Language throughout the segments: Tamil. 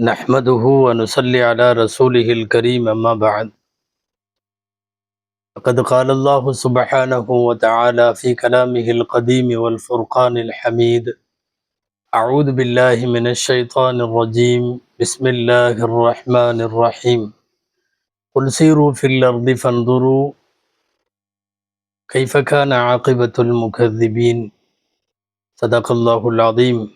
نحمده ونصلي على رسوله الكريم أما بعد. فقد قال الله سبحانه وتعالى في كلامه القديم والفرقان الحميد أعوذ بالله من الشيطان الرجيم بسم الله الرحمن الرحيم. قل سيروا في الأرض فانظروا كيف كان عاقبة المكذبين. صدق الله العظيم.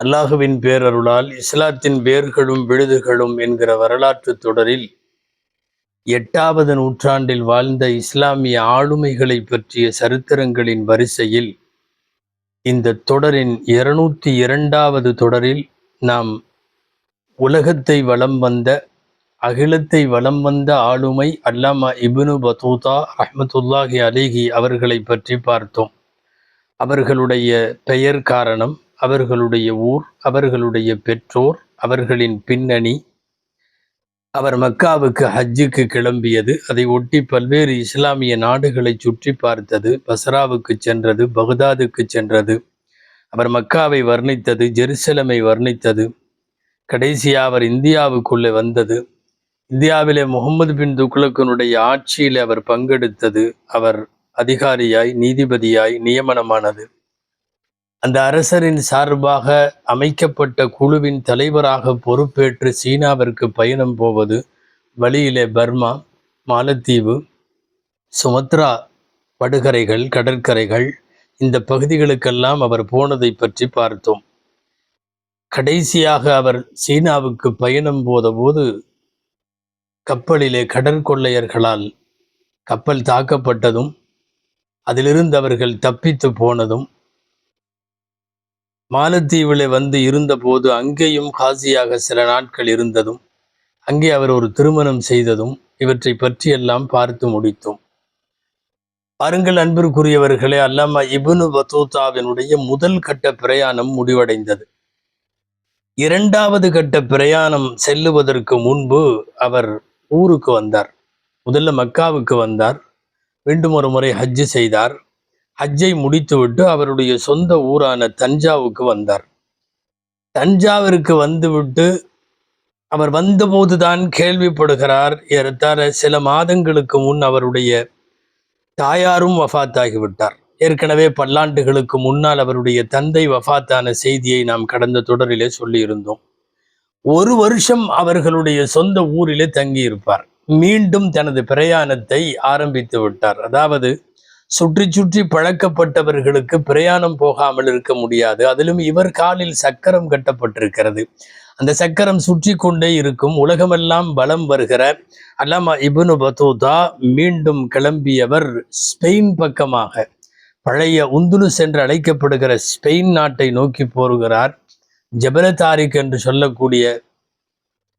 அல்லாஹுவின் பேரருளால் இஸ்லாத்தின் வேர்களும் விழுதுகளும் என்கிற வரலாற்று தொடரில் எட்டாவது நூற்றாண்டில் வாழ்ந்த இஸ்லாமிய ஆளுமைகளை பற்றிய சரித்திரங்களின் வரிசையில் இந்த தொடரின் இருநூத்தி இரண்டாவது தொடரில் நாம் உலகத்தை வலம் வந்த அகிலத்தை வலம் வந்த ஆளுமை அல்லாமா இபுனு பத்தூதா ரஹ்மத்துல்லாஹி அலிஹி அவர்களை பற்றி பார்த்தோம். அவர்களுடைய பெயர் காரணம் அவர்களுடைய ஊர் அவர்களுடைய பெற்றோர் அவர்களின் பின்னணி. அவர் மக்காவுக்கு ஹஜ்ஜுக்கு கிளம்பியது. அதை ஒட்டி பல்வேறு இஸ்லாமிய நாடுகளை சுற்றி பார்த்தது. பசராவுக்கு சென்றது பகுதாதுக்கு சென்றது. அவர் மக்காவை வர்ணித்தது ஜெருசலமை வர்ணித்தது. கடைசியாக அவர் இந்தியாவுக்குள்ளே வந்தது. இந்தியாவிலே முகமது பின் துக்ளக்கனுடைய ஆட்சியில் அவர் பங்கெடுத்தது. அவர் அதிகாரியாய் நீதிபதியாய் நியமனமானது. அந்த அரசரின் சார்பாக அமைக்கப்பட்ட குழுவின் தலைவராக பொறுப்பேற்று சீனாவிற்கு பயணம் போவது வழியிலே பர்மா மாலத்தீவு சுமத்ரா படுகரைகள் கடற்கரைகள் இந்த பகுதிகளுக்கெல்லாம் அவர் போனதை பற்றி பார்த்தோம். கடைசியாக அவர் சீனாவுக்கு பயணம் போதபோது கப்பலிலே கடற்கொள்ளையர்களால் கப்பல் தாக்கப்பட்டதும் அதிலிருந்து அவர்கள் தப்பித்து போனதும் மாலத்தீவில் வந்து இருந்தபோது அங்கேயும் காசியாக சில நாட்கள் இருந்ததும் அங்கே அவர் ஒரு திருமணம் செய்ததும் இவற்றை பற்றியெல்லாம் பார்த்து முடித்தோம். பாருங்கள் அன்பிற்குரியவர்களே அல்லாமா இபுனு பத்தூத்தாவினுடைய முதல் கட்ட பிரயாணம் முடிவடைந்தது. இரண்டாவது கட்ட பிரயாணம் செல்லுவதற்கு முன்பு அவர் ஊருக்கு வந்தார். முதல்ல மக்காவுக்கு வந்தார். மீண்டும் ஒரு முறை ஹஜ்ஜு செய்தார். ஹஜ்ஜை முடித்துவிட்டு அவருடைய சொந்த ஊரான தஞ்சாவுக்கு வந்தார். தஞ்சாவிற்கு வந்துவிட்டு அவர் வந்தபோதுதான் கேள்விப்படுகிறார் ஏறத்தாழ சில மாதங்களுக்கு முன் அவருடைய தாயாரும் வஃத்தாகிவிட்டார். ஏற்கனவே பல்லாண்டுகளுக்கு முன்னால் அவருடைய தந்தை வஃத்தான செய்தியை நாம் கடந்த தொடரிலே சொல்லியிருந்தோம். ஒரு வருஷம் அவர்களுடைய சொந்த ஊரிலே தங்கியிருப்பார். மீண்டும் தனது பிரயாணத்தை ஆரம்பித்து விட்டார். அதாவது சுற்றி சுற்றி பழக்கப்பட்டவர்களுக்கு பிரயாணம் போகாமல் இருக்க முடியாது. அதிலும் இவர் காலில் சக்கரம் கட்டப்பட்டிருக்கிறது. அந்த சக்கரம் சுற்றி கொண்டே இருக்கும். உலகமெல்லாம் பலம் வருகிற அல்லாமா இபுனு பத்தூதா மீண்டும் கிளம்பியவர் ஸ்பெயின் பக்கமாக. பழைய உந்துலுஸ் என்று அழைக்கப்படுகிற ஸ்பெயின் நாட்டை நோக்கி போருகிறார். ஜபல தாரிக் என்று சொல்லக்கூடிய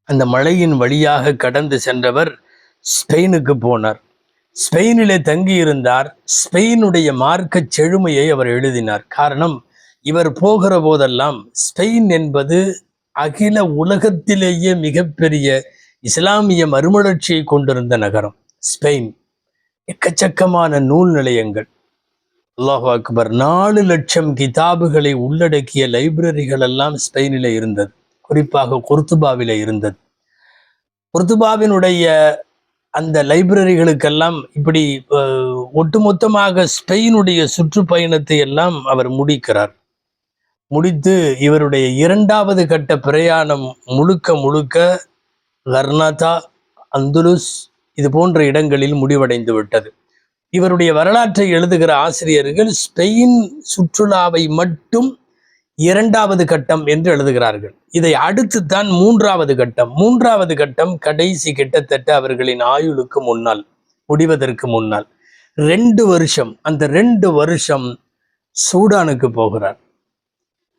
அந்த மலையின் வழியாக கடந்து சென்றவர் ஸ்பெயினுக்கு போனார். ஸ்பெயினிலே தங்கியிருந்தார். ஸ்பெயினுடைய மார்க்க செழுமையை அவர் எழுதினார். காரணம் இவர் போகிற போதெல்லாம் ஸ்பெயின் என்பது அகில உலகத்திலேயே மிகப்பெரிய இஸ்லாமிய மறுமலர்ச்சியை கொண்டிருந்த நகரம். ஸ்பெயின் எக்கச்சக்கமான நூல் நிலையங்கள் அல்லாஹு அக்பர் நாலு லட்சம் கிதாபுகளை உள்ளடக்கிய லைப்ரரிகள் எல்லாம் ஸ்பெயினில் இருந்தது. குறிப்பாக குர்துபாவில இருந்தது. குர்துபாவினுடைய அந்த லைப்ரரிகளுக்கெல்லாம் இப்படி ஒட்டுமொத்தமாக ஸ்பெயினுடைய சுற்றுப்பயணத்தை எல்லாம் அவர் முடிக்கிறார். முடித்து இவருடைய இரண்டாவது கட்ட பிரயாணம் முழுக்க முழுக்க கர்நாதா அந்துலுஸ் இது போன்ற இடங்களில் முடிவடைந்து விட்டது. இவருடைய வரலாற்றை எழுதுகிற ஆசிரியர்கள் ஸ்பெயின் சுற்றுலாவை மட்டும் இரண்டாவது கட்டம் என்று எழுதுகிறார்கள். இதை அடுத்து தான் மூன்றாவது கட்டம். மூன்றாவது கட்டம் கடைசி கிட்டத்தட்ட அவர்களின் ஆயுளுக்கு முன்னால் முடிவதற்கு முன்னால். ரெண்டு வருஷம் அந்த ரெண்டு வருஷம் சூடானுக்கு போகிறார்.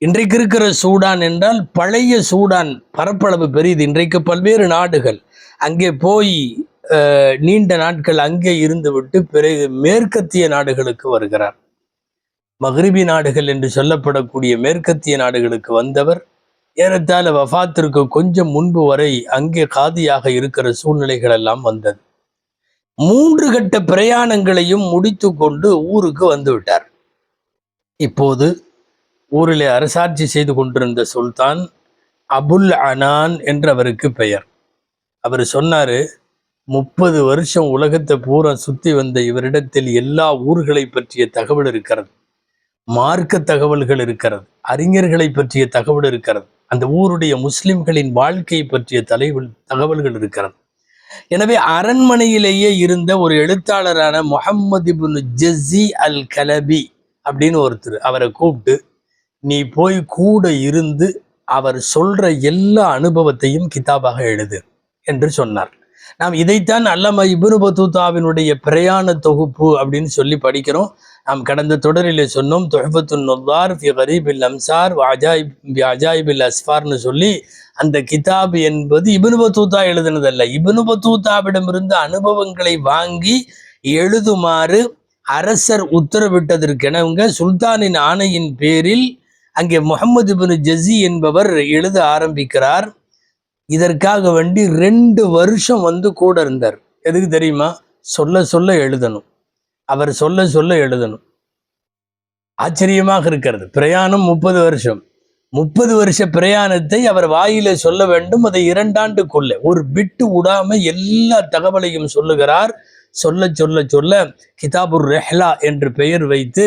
இன்றைக்கு இருக்கிற சூடான் என்றால் பழைய சூடான் பரப்பளவு பெரியது. இன்றைக்கு பல்வேறு நாடுகள் அங்கே போய் நீண்ட நாட்கள் அங்கே இருந்துவிட்டு பிறகு மேற்கத்திய நாடுகளுக்கு வருகிறார். மகிரிபி நாடுகள் என்று சொல்லப்படக்கூடிய மேற்கத்திய நாடுகளுக்கு வந்தவர் ஏறத்தாழ வஃபாத்திற்கு கொஞ்சம் முன்பு வரை அங்கே காதியாக இருக்கிற சூழ்நிலைகள் எல்லாம் வந்தது. மூன்று கட்ட பிரயாணங்களையும் முடித்து கொண்டு ஊருக்கு வந்து விட்டார். இப்போது ஊரிலே அரசாட்சி செய்து கொண்டிருந்த சுல்தான் அபுல் அனான் என்று அவருக்கு பெயர். அவர் சொன்னாரு முப்பது வருஷம் உலகத்தை பூரா சுத்தி வந்த இவரிடத்தில் எல்லா ஊர்களை பற்றிய தகவல் இருக்கிறது. மார்க்க தகவல்கள் இருக்கிறது. அறிஞர்களை பற்றிய தகவல் இருக்கிறது. அந்த ஊருடைய முஸ்லிம்களின் வாழ்க்கை பற்றிய தலைவல் தகவல்கள் இருக்கிறது. எனவே அரண்மனையிலேயே இருந்த ஒரு எழுத்தாளரான முகம்மது இப்னு ஜஸி அல் கலபி அப்படின்னு ஒருத்தர் அவரை கூப்பிட்டு நீ போய் கூட இருந்து அவர் சொல்ற எல்லா அனுபவத்தையும் கிதாபாக எழுது என்று சொன்னார். நாம் இதைத்தான் அல்லம இபுனு பத்தூத்தாவினுடைய பிரயாண தொகுப்பு அப்படின்னு சொல்லி படிக்கிறோம். நாம் கடந்த தொடரிலே சொன்னோம் தொஹபத்துன் நொல்லார் ஃபி கரீபில் அம்சார் அஜாயிப் அஜாயிபில் அஸ்ஃபார்னு சொல்லி அந்த கிதாப் என்பது இபுனு பத்தூத்தா எழுதுனதல்ல. இபுனு பத்தூத்தாவிடமிருந்து அனுபவங்களை வாங்கி எழுதுமாறு அரசர் உத்தரவிட்டதற்கெனவங்க சுல்தானின் ஆணையின் பேரில் அங்கே முகமது இப்னு ஜஸி என்பவர் எழுத ஆரம்பிக்கிறார். இதற்காக வேண்டி ரெண்டு வருஷம் வந்து கூட இருந்தார். எதுக்கு தெரியுமா? சொல்ல சொல்ல எழுதணும். அவர் சொல்ல சொல்ல எழுதணும். ஆச்சரியமாக இருக்கிறது. பிரயாணம் முப்பது வருஷம். முப்பது வருஷ பிரயாணத்தை அவர் வாயில சொல்ல வேண்டும். அதை இரண்டாண்டுக்குள்ளே ஒரு விட்டு விடாம எல்லா தகவலையும் சொல்லுகிறார். சொல்ல சொல்ல சொல்ல கிதாபுர் ரெஹ்லா என்று பெயர் வைத்து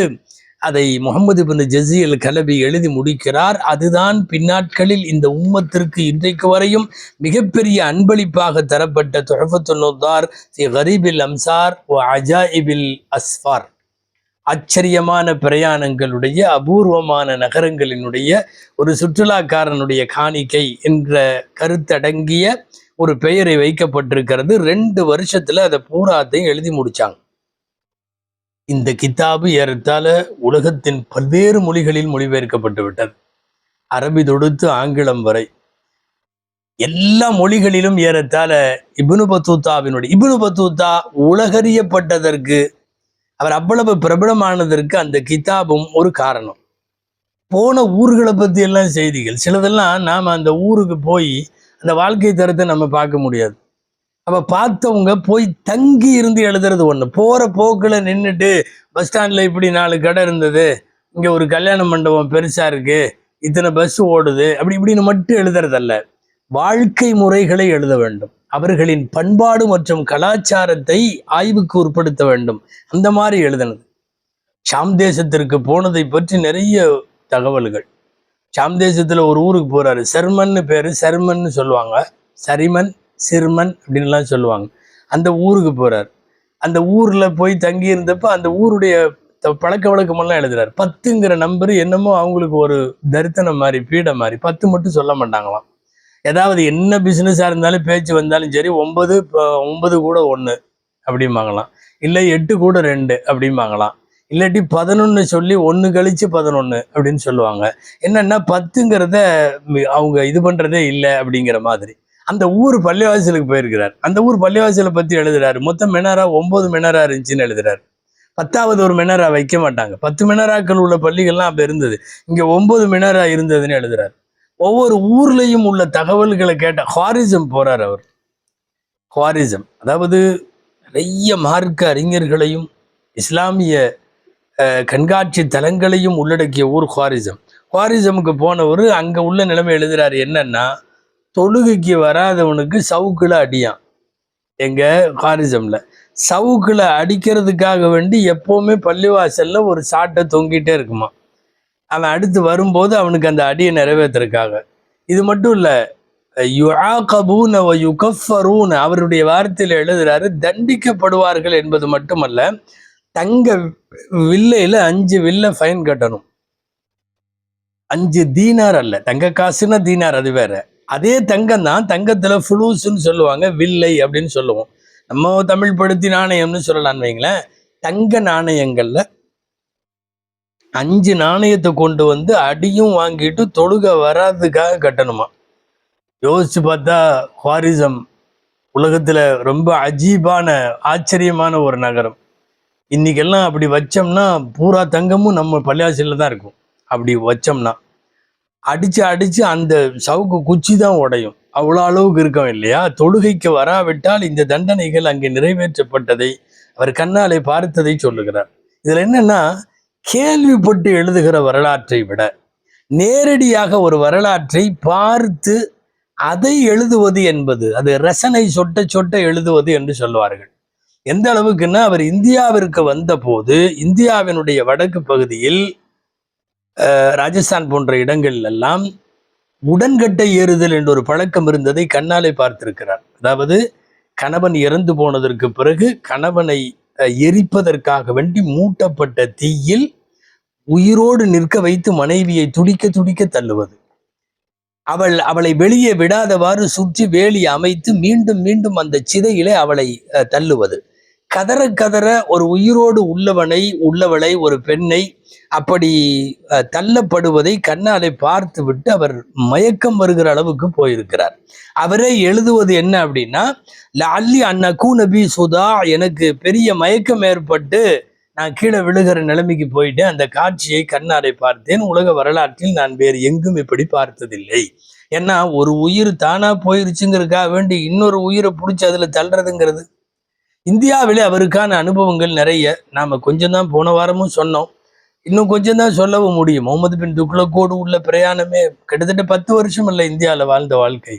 அதை முகமது பின் ஜசீல் கலபி எழுதி முடிக்கிறார். அதுதான் பின்னாட்களில் இந்த உம்மத்திற்கு இன்றைக்கு வரையும் மிகப்பெரிய அன்பளிப்பாக தரப்பட்ட தொஹபத்து நொத்தார் தி கரீபில் அம்சார் ஓ அஜாயிபில் அஸ்ஃபார். ஆச்சரியமான பிரயாணங்களுடைய அபூர்வமான நகரங்களினுடைய ஒரு சுற்றுலாக்காரனுடைய காணிக்கை என்ற கருத்தடங்கிய ஒரு பெயரை வைக்கப்பட்டிருக்கிறது. ரெண்டு வருஷத்தில் அதை பூராத்தையும் எழுதி முடித்தாங்க இந்த கித்தாபு ஏறத்தால உலகத்தின் பல்வேறு மொழிகளில் மொழிபெயர்க்கப்பட்டு விட்டது. அரபி தொடுத்து ஆங்கிலம் வரை. எல்லா மொழிகளிலும் ஏறத்தால இபுனு பத்தூத்தாவினுடைய இபுனு பத்தூத்தா உலகறியப்பட்டதற்கு அவர் அவ்வளவு பிரபலமானதற்கு அந்த கித்தாபும் ஒரு காரணம். போன ஊர்களை பற்றி எல்லாம் செய்திகள் சிலதெல்லாம் நாம் அந்த ஊருக்கு போய் அந்த வாழ்க்கை தரத்தை நம்ம பார்க்க முடியாது. அப்போ பார்த்தவங்க போய் தங்கி இருந்து எழுதுறது ஒன்று போகிற போக்கில் நின்றுட்டு பஸ் ஸ்டாண்டில் இப்படி நாலு கடை இருந்தது. இங்கே ஒரு கல்யாண மண்டபம் பெருசாக இருக்கு. இத்தனை பஸ் ஓடுது. அப்படி இப்படின்னு மட்டும் எழுதுறதல்ல. வாழ்க்கை முறைகளை எழுத வேண்டும். அவர்களின் பண்பாடு மற்றும் கலாச்சாரத்தை ஆய்வுக்கு உட்படுத்த வேண்டும். அந்த மாதிரி எழுதினது. ஷாம் தேசத்திற்கு போனதை பற்றி நிறைய தகவல்கள். ஷாம் தேசத்தில் ஒரு ஊருக்கு போகிறாரு சர்மன்னு பேர் சர்மன்னு சொல்லுவாங்க. சரிமன் சிறுமன் அப்படின்லாம் சொல்லுவாங்க. அந்த ஊருக்கு போகிறார் அந்த ஊரில் போய் தங்கி அந்த ஊருடைய த- பழக்க வழக்கமெல்லாம் எழுதுறாரு. பத்துங்கிற நம்பர் என்னமோ அவங்களுக்கு ஒரு தரித்தனம் மாதிரி பீடை மாதிரி. பத்து மட்டும் சொல்ல மாட்டாங்களாம். ஏதாவது என்ன பிஸ்னஸாக இருந்தாலும் பேச்சு வந்தாலும் சரி ஒன்பது ஒன்பது கூட ஒன்று அப்படிம்பாங்களாம். இல்லை எட்டு கூட ரெண்டு அப்படிம்பாங்களாம். இல்லாட்டி பதினொன்று சொல்லி ஒன்று கழித்து பதினொன்று அப்படின்னு சொல்லுவாங்க. என்னென்னா பத்துங்கிறத மி- அவங்க இது பண்ணுறதே இல்லை அப்படிங்கிற மாதிரி. அந்த ஊர் பள்ளிவாசலுக்கு போயிருக்கிறார். அந்த ஊர் பள்ளிவாசலை பற்றி எழுதுறாரு. மொத்தம் மினாரா ஒன்பது மினாரா இருந்துச்சுன்னு எழுதுறாரு. பத்தாவது ஒரு மினாரா வைக்க மாட்டாங்க. பத்து மினாராக்கள் உள்ள பள்ளிகள்லாம் அப்போ இருந்தது. இங்கே ஒன்பது மினாரா இருந்ததுன்னு எழுதுறாரு. ஒவ்வொரு ஊர்லேயும் உள்ள தகவல்களை கேட்ட ஹாரிசம் போறார் அவர். ஹாரிசம். அதாவது நிறைய மார்க்க அறிஞர்களையும் இஸ்லாமிய கண்காட்சி தலங்களையும் உள்ளடக்கிய ஊர் ஹாரிசம். ஹாரிசமுக்கு போனவர் அங்கே உள்ள நிலைமை எழுதுறாரு. என்னன்னா தொழுகைக்கு வராதவனுக்கு சவுக்குல அடியான். எங்க ஹாரிசம்ல சவுக்கில் அடிக்கிறதுக்காக வேண்டி எப்போவுமே பள்ளிவாசல்ல ஒரு சாட்டை தொங்கிட்டே இருக்குமா. அவன் அடுத்து வரும்போது அவனுக்கு அந்த அடியை நிறைவேற்றுறதுக்காக இது மட்டும் இல்லை யுஆகபூன யுகஃபரூன. அவருடைய வார்த்தையில் எழுதுறாரு தண்டிக்கப்படுவார்கள் என்பது மட்டுமல்ல தங்க வில்லையில அஞ்சு வில்ல ஃபைன் கட்டணும். அஞ்சு தீனார் அல்ல தங்க காசுன்னா தீனார் அது வேற. அதே தங்கம் தான் தங்கத்துல ஃபுளூஸ்ன்னு சொல்லுவாங்க வில்லை அப்படின்னு சொல்லுவோம். நம்ம தமிழ் படுத்தி நாணயம்னு சொல்லலாம்னு வைங்களேன். தங்க நாணயங்கள்ல அஞ்சு நாணயத்தை கொண்டு வந்து அடியும் வாங்கிட்டு தொழுக வராதுக்காக கட்டணுமா? யோசிச்சு பார்த்தா ஹாரிசம் உலகத்துல ரொம்ப அஜீபான ஆச்சரியமான ஒரு நகரம். இன்னைக்கெல்லாம் அப்படி வச்சோம்னா பூரா தங்கமும் நம்ம பள்ளியாசியில் தான் இருக்கும். அப்படி வச்சோம்னா அடிச்சு அடிச்சு அந்த சவுக்கு குச்சி தான் உடையும். அவ்வளோ அளவுக்கு இருக்கும் இல்லையா? தொழுகைக்கு வராவிட்டால் இந்த தண்டனைகள் அங்கே நிறைவேற்றப்பட்டதை அவர் கண்ணாலே பார்த்ததை சொல்லுகிறார். இதில் என்னன்னா கேள்விப்பட்டு எழுதுகிற வரலாற்றை விட நேரடியாக ஒரு வரலாற்றை பார்த்து அதை எழுதுவது என்பது அது ரசனை சொட்ட சொட்ட எழுதுவது என்று சொல்வார்கள் எந்த அளவுக்குன்னா அவர் இந்தியாவிற்கு வந்தபோது இந்தியாவினுடைய வடக்கு பகுதியில் ராஜஸ்தான் போன்ற இடங்களில் எல்லாம் உடன்கட்டை ஏறுதல் என்ற ஒரு பழக்கம் இருந்ததை கண்ணாலே பார்த்திருக்கிறார். அதாவது கணவன் இறந்து போனதற்கு பிறகு கணவனை எரிப்பதற்காக வேண்டி மூட்டப்பட்ட தீயில் உயிரோடு நிற்க வைத்து மனைவியை துடிக்க துடிக்க தள்ளுவது. அவள் அவளை வெளியே விடாதவாறு சுற்றி வேலி அமைத்து மீண்டும் மீண்டும் அந்த சிதையிலே அவளை தள்ளுவது. கதற கதற ஒரு உயிரோடு உள்ளவனை உள்ளவளை ஒரு பெண்ணை அப்படி தள்ளப்படுவதை கண்ணாலே பார்த்து விட்டு அவர் மயக்கம் வருகிற அளவுக்கு போயிருக்கிறார். அவரே எழுதுவது என்ன அப்படின்னா லல்லி அன்னக்கூ நபி சுதா எனக்கு பெரிய மயக்கம் ஏற்பட்டு நான் கீழே விழுகிற நிலைமைக்கு போயிட்டு அந்த காட்சியை கண்ணாரை பார்த்தேன். உலக வரலாற்றில் நான் வேறு எங்கும் இப்படி பார்த்ததில்லை. ஏன்னா ஒரு உயிர் தானா போயிருச்சுங்கிறதுக்காக வேண்டி இன்னொரு உயிரை பிடிச்சி அதில் தள்ளுறதுங்கிறது இந்தியாவிலே அவருக்கான அனுபவங்கள் நிறைய. நாம கொஞ்சம் தான் போன வாரமும் சொன்னோம். இன்னும் கொஞ்சம் தான் சொல்லவும் முடியும். முகமது பின் துக்ளக்கோடு உள்ள பிரயாணமே கிட்டத்தட்ட பத்து வருஷம் இல்லை இந்தியாவில் வாழ்ந்த வாழ்க்கை.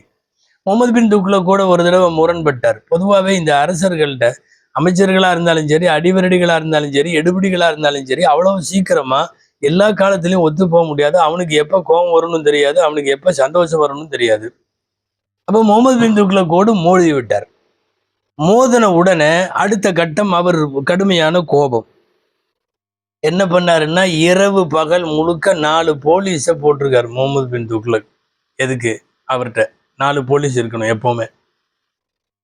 முகமது பின் துக்ளக்கோட ஒரு தடவை முரண்பட்டார். பொதுவாகவே இந்த அரசர்கள்ட்ட அமைச்சர்களாக இருந்தாலும் சரி அடிவரடிகளாக இருந்தாலும் சரி எடுபடிகளாக இருந்தாலும் சரி அவ்வளோ சீக்கிரமாக எல்லா காலத்திலையும் ஒத்து போக முடியாது. அவனுக்கு எப்போ கோபம் வரணும்னு தெரியாது. அவனுக்கு எப்போ சந்தோஷம் வரணும்னு தெரியாது. அப்போ முகமது பின் துக்ளக்கோடு மோதி விட்டார் மோதின உடனே அடுத்த கட்டம் அவர் கடுமையான கோபம். என்ன பண்ணாருன்னா இரவு பகல் முழுக்க நாலு போலீஸை போட்டிருக்காரு முகமது பின் துக்ளக். எதுக்கு? அவர்கிட்ட நாலு போலீஸ் இருக்கணும் எப்போவுமே.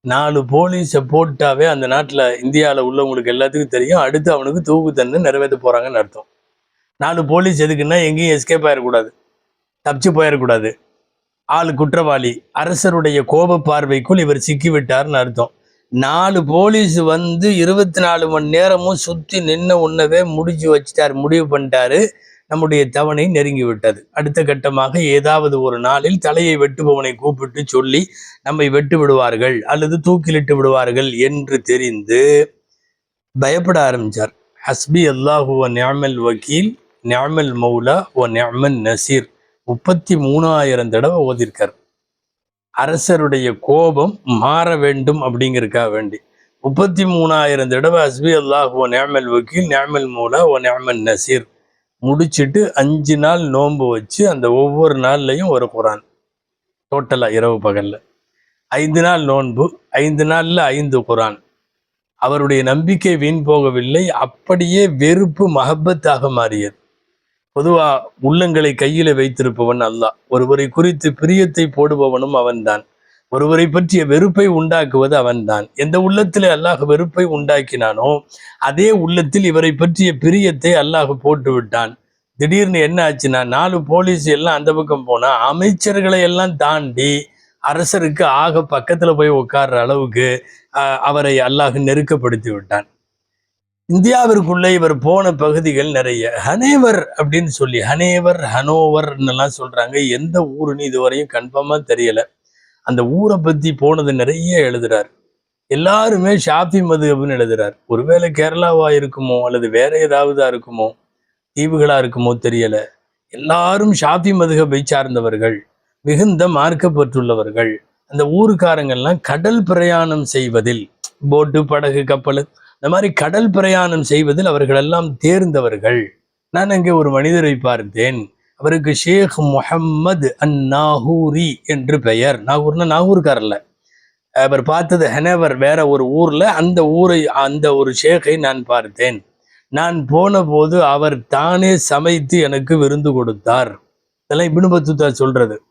நாலு போலீஸை போட்டாவே அந்த நாட்டில் இந்தியாவில் உள்ளவங்களுக்கு எல்லாத்துக்கும் தெரியும். அடுத்து அவனுக்கு தூக்கு தண்டனை நிறைவேற்ற போகிறாங்கன்னு அர்த்தம். நாலு போலீஸ் எதுக்குன்னா எங்கேயும் எஸ்கேப் ஆயிடக்கூடாது தப்பிச்சு போயிடக்கூடாது ஆள் குற்றவாளி. அரசருடைய கோப பார்வைக்குள் இவர் சிக்கிவிட்டார்னு அர்த்தம். நாலு போலீஸ் வந்து இருபத்தி நாலு மணி நேரமும் சுற்றி நின்ன உன்னவே முடிச்சு வச்சுட்டார் முடிவு பண்ணிட்டாரு. நம்முடைய தவணை நெருங்கி விட்டது அடுத்த கட்டமாக ஏதாவது ஒரு நாளில் தலையை வெட்டுபவனை கூப்பிட்டு சொல்லி நம்மை வெட்டு விடுவார்கள் அல்லது தூக்கிலிட்டு விடுவார்கள் என்று தெரிந்து பயப்பட ஆரம்பிச்சார். ஹஸ்பி அல்லாஹு ஓ நியாமல் வக்கீல் நியாமல் மௌலா ஓ நியாமல் நசீர். முப்பத்தி மூணாயிரம் தடவை ஓதிருக்கார். அரசருடைய கோபம் மாற வேண்டும் அப்படிங்கிறக்கா வேண்டி. முப்பத்தி மூணாயிரம் தடவை ஹஸ்பி அல்லாஹ் ஓ நேமல் வக்கீல் நேமல் மூலா ஓ நேமல் நசீர். முடிச்சுட்டு அஞ்சு நாள் நோன்பு வச்சு அந்த ஒவ்வொரு நாள்லையும் ஒரு குரான். டோட்டலாக இரவு பகலில். ஐந்து நாள் நோன்பு ஐந்து நாளில் ஐந்து குரான். அவருடைய நம்பிக்கை வீண் போகவில்லை அப்படியே வெறுப்பு மஹப்பத்தாக மாறியது. பொதுவா உள்ளங்களை கையில வைத்திருப்பவன் அல்லாஹ். ஒருவரை குறித்து பிரியத்தை போடுபவனும் அவன்தான். ஒருவரை பற்றிய வெறுப்பை உண்டாக்குவது அவன்தான். எந்த உள்ளத்திலே அல்லாஹ் வெறுப்பை உண்டாக்கினானோ அதே உள்ளத்தில் இவரை பற்றிய பிரியத்தை அல்லாஹ் போட்டு விட்டான் திடீர்னு என்ன ஆச்சுன்னா நாலு போலீஸ் எல்லாம் அந்த பக்கம் போனா அமைச்சர்களை எல்லாம் தாண்டி அரசருக்கு ஆக பக்கத்துல போய் உட்கார்ற அளவுக்கு அவரை அல்லாஹ் நெருக்கப்படுத்தி விட்டான். இந்தியாவிற்குள்ளே இவர் போன பகுதிகள் நிறைய. ஹனேவர் அப்படின்னு சொல்லி ஹனேவர் ஹனோவர்ன்னு எல்லாம் சொல்றாங்க எந்த ஊருன்னு இதுவரையும் கன்ஃபார்மா தெரியல. அந்த ஊரை பத்தி போனது நிறைய எழுதுறார். எல்லாருமே ஷாஃபி மதுகப்னு எழுதுறார். ஒருவேளை கேரளாவா இருக்குமோ அல்லது வேற ஏதாவதா இருக்குமோ தீவுகளா இருக்குமோ தெரியல. எல்லாரும் ஷாஃபி மதுகபை சார்ந்தவர்கள் மிகுந்த மார்க்கப்பட்டுள்ளவர்கள் அந்த ஊருக்காரங்கள்லாம் கடல் பிரயாணம் செய்வதில் போட்டு படகு கப்பல் இந்த மாதிரி கடல் பிரயாணம் செய்வதில் அவர்களெல்லாம் தேர்ந்தவர்கள். நான் அங்கே ஒரு மனிதரை பார்த்தேன். அவருக்கு ஷேக் முஹம்மது அன் நாகூரி என்று பெயர். நாகூர்னா நாகூர்காரில் அவர் பார்த்தது ஹெனவர் வேற ஒரு ஊரில். அந்த ஊரை அந்த ஒரு ஷேக்கை நான் பார்த்தேன். நான் போன போது அவர் தானே சமைத்து எனக்கு விருந்து கொடுத்தார். இதெல்லாம் இப்னு பத்துதா சொல்றது.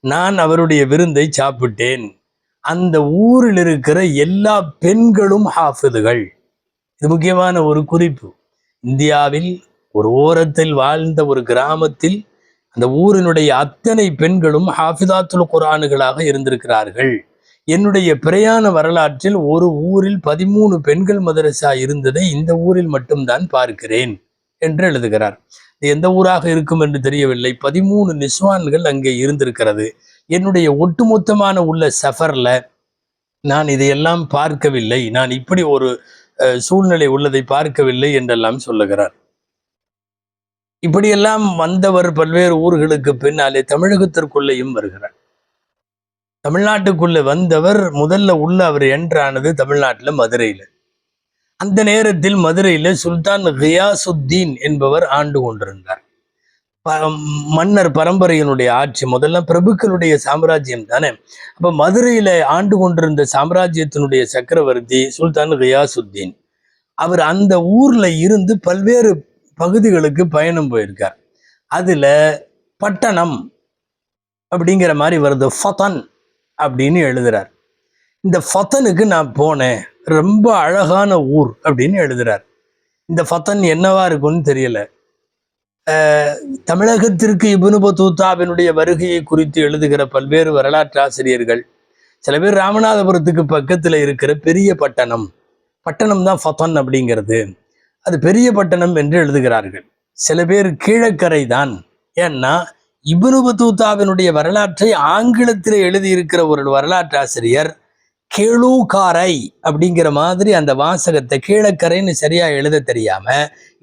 நான் அவருடைய விருந்தை சாப்பிட்டேன். அந்த ஊரில் இருக்கிற எல்லா பெண்களும் ஹாஃபிதுகள். இது முக்கியமான ஒரு குறிப்பு. இந்தியாவில் ஒரு ஓரத்தில் வாழ்ந்த ஒரு கிராமத்தில் அந்த ஊரினுடைய அத்தனை பெண்களும் ஹாஃபிதாத்துல் குரானுகளாக இருந்திருக்கிறார்கள். என்னுடைய பிரயாண வரலாற்றில் ஒரு ஊரில் பதிமூணு பெண்கள் மதரசா இருந்ததை இந்த ஊரில் மட்டும்தான் பார்க்கிறேன் என்று எழுதுகிறார். இது எந்த ஊராக இருக்கும் என்று தெரியவில்லை. பதிமூணு நிஸ்வான்கள் அங்கே இருந்திருக்கிறது. என்னுடைய ஒட்டுமொத்தமான உள்ள சஃபர்ல நான் இதையெல்லாம் பார்க்கவில்லை. நான் இப்படி ஒரு சூழ்நிலை உள்ளதை பார்க்கவில்லை என்றெல்லாம் சொல்லுகிறார். இப்படியெல்லாம் வந்தவர் பல்வேறு ஊர்களுக்கு பின்னாலே தமிழகத்திற்குள்ளேயும் வருகிறார். தமிழ்நாட்டுக்குள்ள வந்தவர் முதல்ல உள்ள அவர் என்றானது தமிழ்நாட்டுல மதுரையில. அந்த நேரத்தில் மதுரையில சுல்தான் கியாசுத்தீன் என்பவர் ஆண்டு கொண்டிருந்தார். மன்னர் பரம்பரையினுடைய ஆட்சி முதல்ல பிரபுக்களுடைய சாம்ராஜ்யம் தானே? அப்போ மதுரையில் ஆண்டு கொண்டிருந்த சாம்ராஜ்யத்தினுடைய சக்கரவர்த்தி சுல்தான் கியாசுத்தீன். அவர் அந்த ஊரில் இருந்து பல்வேறு பகுதிகளுக்கு பயணம் போயிருக்கார். அதில் பட்டணம் அப்படிங்கிற மாதிரி வருது. ஃபதன் அப்படின்னு எழுதுறார். இந்த ஃபத்தனுக்கு நான் போனேன். ரொம்ப அழகான ஊர் அப்படின்னு எழுதுறார். இந்த ஃபத்தன் என்னவா இருக்கும்னு தெரியல. தமிழகத்திற்கு இபுனு பத்தூத்தாவினுடைய வருகையை குறித்து எழுதுகிற பல்வேறு வரலாற்று ஆசிரியர்கள் சில பேர் ராமநாதபுரத்துக்கு பக்கத்தில் இருக்கிற பெரிய பட்டணம் பட்டணம் தான் ஃபத்தன் அப்படிங்கிறது. அது பெரிய பட்டணம் என்று எழுதுகிறார்கள். சில பேர் கீழக்கரை தான். ஏன்னா இபுனு பத்தூத்தாவினுடைய வரலாற்றை ஆங்கிலத்தில் எழுதியிருக்கிற ஒரு வரலாற்று ஆசிரியர் கேளூகாரை அப்படிங்கிற மாதிரி அந்த வாசகத்தை கீழக்கரைன்னு சரியா எழுத தெரியாம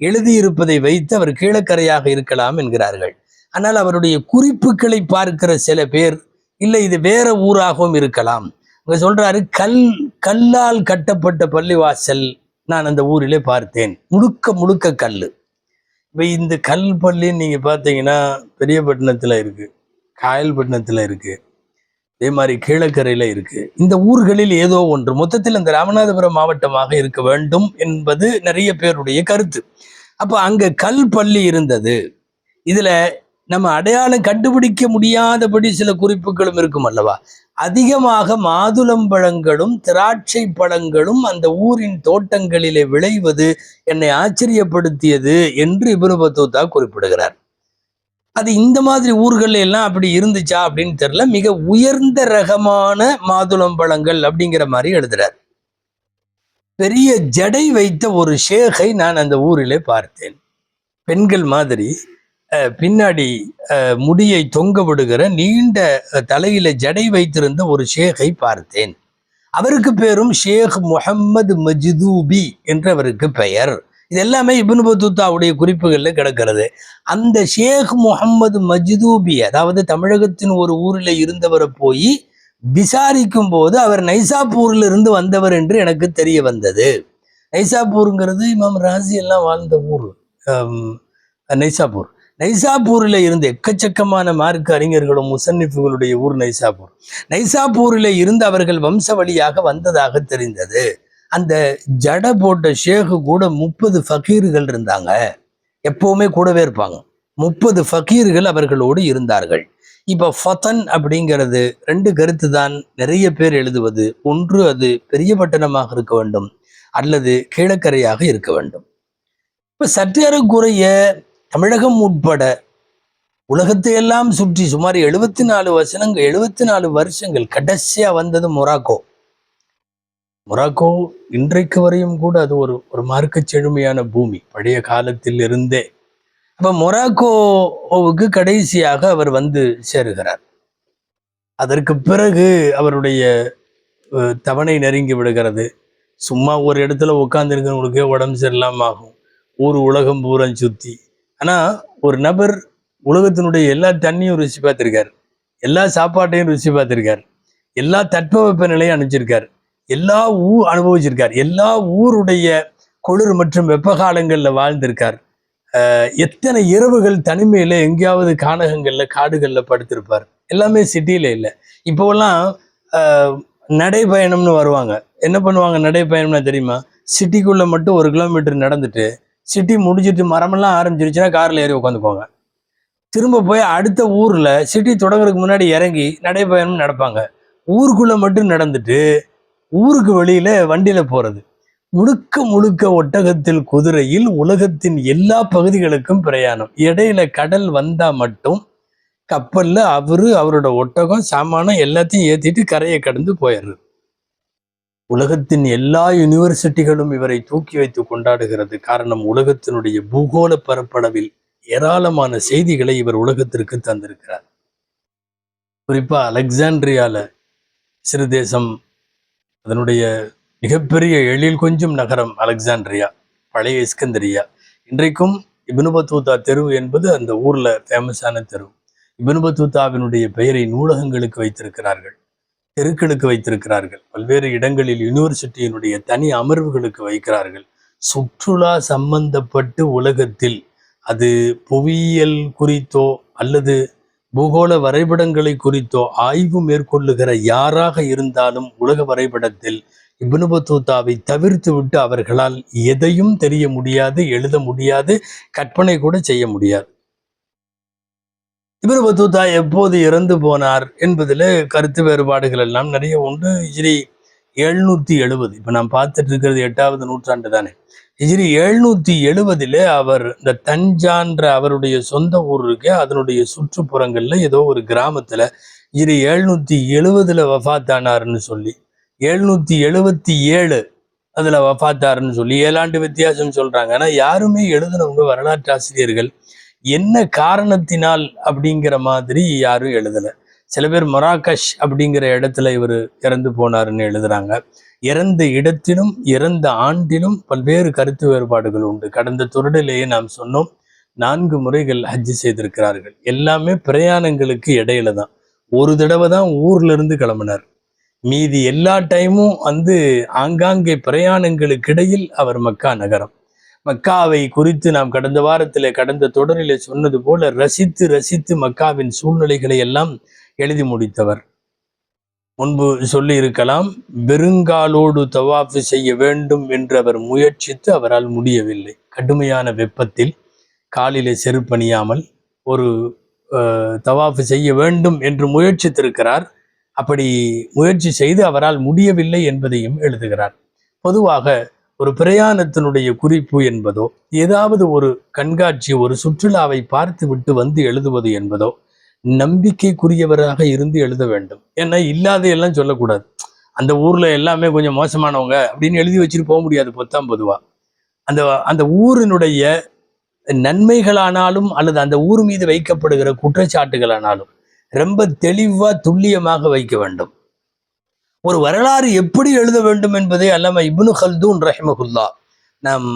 எழுதியிருப்பதை வைத்து அவர் கீழக்கரையாக இருக்கலாம் என்கிறார்கள். ஆனால் அவருடைய குறிப்புகளை பார்க்கிற சில பேர் இல்லை இது வேற ஊராகவும் இருக்கலாம். இவங்க சொல்றாரு கல் கல்லால் கட்டப்பட்ட பள்ளிவாசல் நான் அந்த ஊரிலே பார்த்தேன். முழுக்க முழுக்க கல் இப்போ இந்த கல் பள்ளின்னு நீங்கள் பார்த்தீங்கன்னா பெரியபட்டினத்தில் இருக்குது காயல்பட்டினத்தில் இருக்குது அதே மாதிரி கீழக்கரையில இருக்கு. இந்த ஊர்களில் ஏதோ ஒன்று. மொத்தத்தில் இந்த ராமநாதபுரம் மாவட்டமாக இருக்க வேண்டும் என்பது நிறைய பேருடைய கருத்து. அப்போ அங்க கல் பள்ளி இருந்தது. இதுல நம்ம அடையாளம் கண்டுபிடிக்க முடியாதபடி சில குறிப்புகளும் இருக்கும் அல்லவா? அதிகமாக மாதுளம்பழங்களும் திராட்சை பழங்களும் அந்த ஊரின் தோட்டங்களிலே விளைவது என்னை ஆச்சரியப்படுத்தியது என்று இப்னு பத்தூத்தா குறிப்பிடுகிறார். அது இந்த மாதிரி ஊர்கள்ல எல்லாம் அப்படி இருந்துச்சா அப்படின்னு தெரியல. மிக உயர்ந்த ரகமான மாதுளம்பழங்கள் அப்படிங்கிற மாதிரி எழுதுறார். பெரிய ஜடை வைத்த ஒரு ஷேகை நான் அந்த ஊரிலே பார்த்தேன். பெண்கள் மாதிரி அஹ், பின்னாடி முடியை தொங்க விடுகிற நீண்ட தலையில ஜடை வைத்திருந்த ஒரு ஷேகை பார்த்தேன். அவருக்கு பேரும் ஷேக் முகம்மது மஜிதூபி என்று அவருக்கு பெயர். இது எல்லாமே இபின் பத்தூத்தாவுடைய குறிப்புகளில் கிடக்கிறது. அந்த ஷேக் முகமது மஜ்தூபி அதாவது தமிழகத்தின் ஒரு ஊரில் இருந்தவரை போய் விசாரிக்கும் போது அவர் நைசாப்பூர்ல இருந்து வந்தவர் என்று எனக்கு தெரிய வந்தது. நைசாப்பூருங்கிறது இமாம் ராசி எல்லாம் வாழ்ந்த ஊர். நைசாப்பூர். நைசாப்பூரில் இருந்து எக்கச்சக்கமான மார்க்க அறிஞர்களும் முசன்னிஃபுகளுடைய ஊர் நைசாப்பூர். நைசாப்பூரில் இருந்து அவர்கள் வம்ச வழியாக வந்ததாக தெரிந்தது. அந்த ஜட போட்ட ஷேகு கூட முப்பது ஃபக்கீர்கள் இருந்தாங்க. எப்பவுமே கூடவே இருப்பாங்க. முப்பது ஃபக்கீர்கள் அவர்களோடு இருந்தார்கள். இப்போ ஃபதன் அப்படிங்கிறது ரெண்டு கருத்து தான் நிறைய பேர் எழுதுவது. ஒன்று அது பெரிய பட்டணமாக இருக்க வேண்டும். அல்லது கீழக்கரையாக இருக்க வேண்டும். இப்போ சற்றேறக்குறைய தமிழகம் உட்பட உலகத்தையெல்லாம் சுற்றி சுமார் எழுபத்தி நாலு வசனங்கள் எழுபத்தி நாலு வருஷங்கள் கடைசியா வந்தது மொராக்கோ. மொராக்கோ இன்றைக்கு வரையும் கூட அது ஒரு ஒரு மார்க்க செழுமையான பூமி. பழைய காலத்தில் இருந்தே அப்போ மொராக்கோவுக்கு கடைசியாக அவர் வந்து சேருகிறார். அதற்கு பிறகு அவருடைய தவணை நெருங்கி விடுகிறது. சும்மா ஒரு இடத்துல உட்காந்துருக்கிறவங்களுக்கே உடம்பு சரியில்லாம ஆகும். ஊர் உலகம் பூரம் சுற்றி ஆனால் ஒரு நபர் உலகத்தினுடைய எல்லா தண்ணியும் ருசி பார்த்துருக்கார் எல்லா சாப்பாட்டையும் ருசி பார்த்துருக்கார் எல்லா தட்பவெப்ப நிலையும் அனுப்பிச்சிருக்கார் எல்லா ஊர் அனுபவிச்சிருக்கார். எல்லா ஊருடைய குளிர் மற்றும் வெப்ப காலங்கள்ல வாழ்ந்திருக்கார் எத்தனை இரவுகள் தனிமையில் எங்கேயாவது கானகங்களில் காடுகளில் படுத்திருப்பார். எல்லாமே சிட்டியில இல்லை. இப்போவெல்லாம் நடைப்பயணம்னு வருவாங்க. என்ன பண்ணுவாங்க நடைப்பயணம்னா தெரியுமா? சிட்டிக்குள்ளே மட்டும் ஒரு கிலோமீட்டர் நடந்துட்டு சிட்டி முடிஞ்சிட்டு மரமெல்லாம் ஆரம்பிச்சிருச்சுன்னா காரில் ஏறி உட்காந்துக்குவாங்க திரும்ப போய் அடுத்த ஊரில் சிட்டி தொடங்குறதுக்கு முன்னாடி இறங்கி நடைப்பயணம் நடப்பாங்க. ஊருக்குள்ளே மட்டும் நடந்துட்டு ஊருக்கு வெளியில வண்டியில போறது. முழுக்க முழுக்க ஒட்டகத்தில் குதிரையில் உலகத்தின் எல்லா பகுதிகளுக்கும் பிரயாணம். இடையில கடல் வந்தா மட்டும் கப்பல்ல அவரு அவரோட ஒட்டகம் சாமானம் எல்லாத்தையும் ஏத்திட்டு கரையை கடந்து போயிடுறது. உலகத்தின் எல்லா யூனிவர்சிட்டிகளும் இவரை தூக்கி வைத்து கொண்டாடுகிறது. காரணம் உலகத்தினுடைய பூகோள பரப்பளவில் ஏராளமான செய்திகளை இவர் உலகத்திற்கு தந்திருக்கிறார். குறிப்பா அலெக்சாண்ட்ரியால சிறு தேசம் அதனுடைய மிகப்பெரிய எழில் கொஞ்சம் நகரம் அலெக்சாண்ட்ரியா பழைய இஸ்கந்தரியா. இன்றைக்கும் இபினுபத்தூத்தா தெரு என்பது அந்த ஊரில் ஃபேமஸான தெரு. இபினுபத்தூத்தாவினுடைய பெயரை நூலகங்களுக்கு வைத்திருக்கிறார்கள் தெருக்களுக்கு வைத்திருக்கிறார்கள் பல்வேறு இடங்களில் யூனிவர்சிட்டியினுடைய தனி அமர்வுகளுக்கு வைக்கிறார்கள். சுற்றுலா சம்பந்தப்பட்டு உலகத்தில் அது புவியியல் குறித்தோ அல்லது பூகோள வரைபடங்களை குறித்தோ ஆய்வு மேற்கொள்ளுகிற யாராக இருந்தாலும் உலக வரைபடத்தில் இப்னு பத்தூத்தாவை தவிர்த்து விட்டு அவர்களால் எதையும் தெரிய முடியாது எழுத முடியாது கற்பனை கூட செய்ய முடியாது. இப்னு பத்தூத்தா எப்போது இறந்து போனார் என்பதில் கருத்து வேறுபாடுகள் எல்லாம் நிறைய உண்டு. இஜிரி எழுநூத்தி எழுபது. இப்ப நான் பார்த்துட்டு இருக்கிறது எட்டாவது நூற்றாண்டு தானே. ஹிஜ்ரி எழுநூத்தி எழுபதுல அவர் இந்த தஞ்சான்ற அவருடைய சொந்த ஊர் இருக்கு அதனுடைய சுற்றுப்புறங்கள்ல ஏதோ ஒரு கிராமத்துல ஹிஜ்ரி எழுநூத்தி எழுபதுல வஃபாத்தானார்னு சொல்லி எழுநூத்தி எழுபத்தி ஏழு அதுல வஃபாத்தாருன்னு சொல்லி ஏழாண்டு வித்தியாசம் சொல்றாங்க. ஆனா யாருமே எழுதுனவங்க வரலாற்று ஆசிரியர்கள் என்ன காரணத்தினால் அப்படிங்கிற மாதிரி யாரும் எழுதல. சில பேர் மொராக்கஷ் அப்படிங்கிற இடத்துல இவர் இறந்து போனாருன்னு எழுதுறாங்க. இறந்த இடத்திலும் இறந்த ஆண்டிலும் பல்வேறு கருத்து வேறுபாடுகள் உண்டு. கடந்த தொடரிலேயே நாம் சொன்னோம் நான்கு முறைகள் ஹஜ்ஜு செய்திருக்கிறார்கள். எல்லாமே பிரயாணங்களுக்கு இடையில தான். ஒரு தடவை தான் ஊர்ல இருந்து கிளம்பினார். மீதி எல்லா டைமும் வந்து ஆங்காங்கே பிரயாணங்களுக்கிடையில் அவர் மக்கா நகரம். மக்காவை குறித்து நாம் கடந்த வாரத்தில் கடந்த தொடரிலே சொன்னது போல ரசித்து ரசித்து மக்காவின் சூழ்நிலைகளை எல்லாம் எழுதி முடித்தவர். முன்பு சொல்லி இருக்கலாம் வெறுங்காலோடு தவாஃபு செய்ய வேண்டும் என்று அவர் முயற்சித்து அவரால் முடியவில்லை. கடுமையான வெப்பத்தில் காலிலே செருப்பணியாமல் ஒரு தவாஃபு செய்ய வேண்டும் என்று முயற்சித்திருக்கிறார். அப்படி முயற்சி செய்து அவரால் முடியவில்லை என்பதையும் எழுதுகிறார். பொதுவாக ஒரு பிரயாணத்தினுடைய குறிப்பு என்பதோ ஏதாவது ஒரு கண்காட்சி ஒரு சுற்றுலாவை பார்த்து விட்டு வந்து எழுதுவது என்பதோ நம்பிக்கைக்குரியவராக இருந்து எழுத வேண்டும். ஏன்னா இல்லாத எல்லாம் சொல்லக்கூடாது. அந்த ஊர்ல எல்லாமே கொஞ்சம் மோசமானவங்க அப்படின்னு எழுதி வச்சுட்டு போக முடியாது பொத்தாம் பொதுவா. அந்த அந்த ஊரினுடைய நன்மைகளானாலும் அல்லது அந்த ஊர் மீது வைக்கப்படுகிற குற்றச்சாட்டுகளானாலும் ரொம்ப தெளிவா துல்லியமாக வைக்க வேண்டும். ஒரு வரலாறு எப்படி எழுத வேண்டும் என்பதை அல்லாம இப்னு ஹல்தூன் ரஹிமகுல்லா நாம்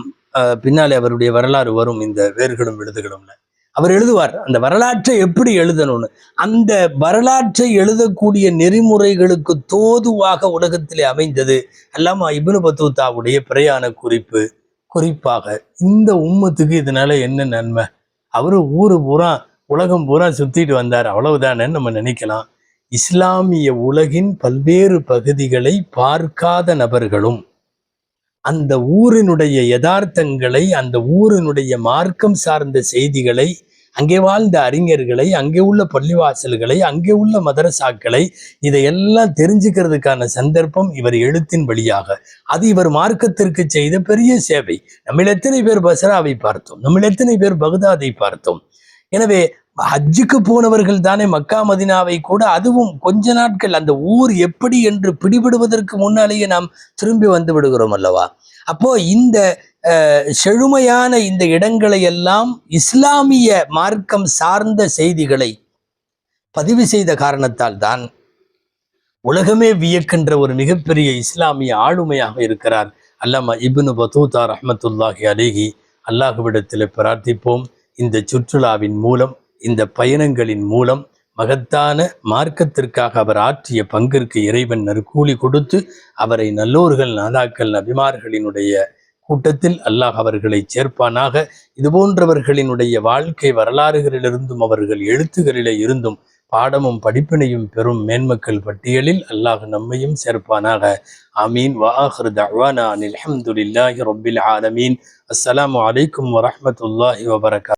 பின்னாலே அவருடைய வரலாறு வரும் இந்த வேர்களும் விழுதுகளும்ல அவர் எழுதுவார் அந்த வரலாற்றை எப்படி எழுதணும்னு. அந்த வரலாற்றை எழுதக்கூடிய நெறிமுறைகளுக்கு தோதுவாக உலகத்திலே அமைந்தது அல்லாமா இபுனு பத்துத்தாவுடைய பிரயாண குறிப்பு. குறிப்பாக இந்த உம்மத்துக்கு இதனால என்ன நன்மை? அவர் ஊரு பூரா உலகம் பூரா சுத்திட்டு வந்தார் அவ்வளவுதானே நம்ம நினைக்கலாம். இஸ்லாமிய உலகின் பல்வேறு பகுதிகளை பார்க்காத நபர்களும் அந்த ஊரினுடைய யதார்த்தங்களை அந்த ஊரினுடைய மார்க்கம் சார்ந்த செய்திகளை அங்கே வாழ்ந்த அறிஞர்களை அங்கே உள்ள பள்ளிவாசல்களை அங்கே உள்ள மதரசாக்களை இதையெல்லாம் தெரிஞ்சுக்கிறதுக்கான சந்தர்ப்பம் இவர் எழுத்தின் வழியாக. அது இவர் மார்க்கத்திற்கு செய்த பெரிய சேவை. நம்மில் எத்தனை பேர் பசராவை பார்த்தோம்? நம்ம எத்தனை பேர் பகதாதை பார்த்தோம்? எனவே ஹஜ்ஜுக்கு போனவர்கள் தானே மக்கா மதினாவை கூட அதுவும் கொஞ்ச நாட்கள் அந்த ஊர் எப்படி என்று பிடிபடுவதற்கு முன்னாலேயே நாம் திரும்பி வந்து விடுகிறோம் அல்லவா? அப்போ இந்த செழுமையான இந்த இடங்களை எல்லாம் இஸ்லாமிய மார்க்கம் சார்ந்த செய்திகளை பதிவு செய்த காரணத்தால் தான் உலகமே வியக்கின்ற ஒரு மிகப்பெரிய இஸ்லாமிய ஆளுமையாக இருக்கிறார். அல்லாம இப்னு பத்தூதா ரஹமத்துல்லாஹி அலிஹி அல்லாஹுவிடத்தில் பிரார்த்திப்போம். இந்த சுற்றுலாவின் மூலம் இந்த பயணங்களின் மூலம் மகத்தான மார்க்கத்திற்காக அவர் ஆற்றிய பங்கிற்கு இறைவன் நற்கூலி கொடுத்து அவரை நல்லோர்கள் நாதாக்கள் நபிமார்களினுடைய கூட்டத்தில் அல்லாஹ் அவர்களை சேர்ப்பானாக. இதுபோன்றவர்களினுடைய வாழ்க்கை வரலாறுகளிலிருந்தும் அவர்கள் எழுத்துகளிலே இருந்தும் பாடமும் படிப்பினையும் பெறும் மேன்மக்கள் பட்டியலில் அல்லாஹ் நம்மையும் சேர்ப்பானாக. ஆமீன். வாஹர் தவானா அனில் அஹமதுல்லாஹி ரொபில் ஆலமீன். அஸ்லாம் வலைக்கம் வரமத்துல்லாஹி வபரகா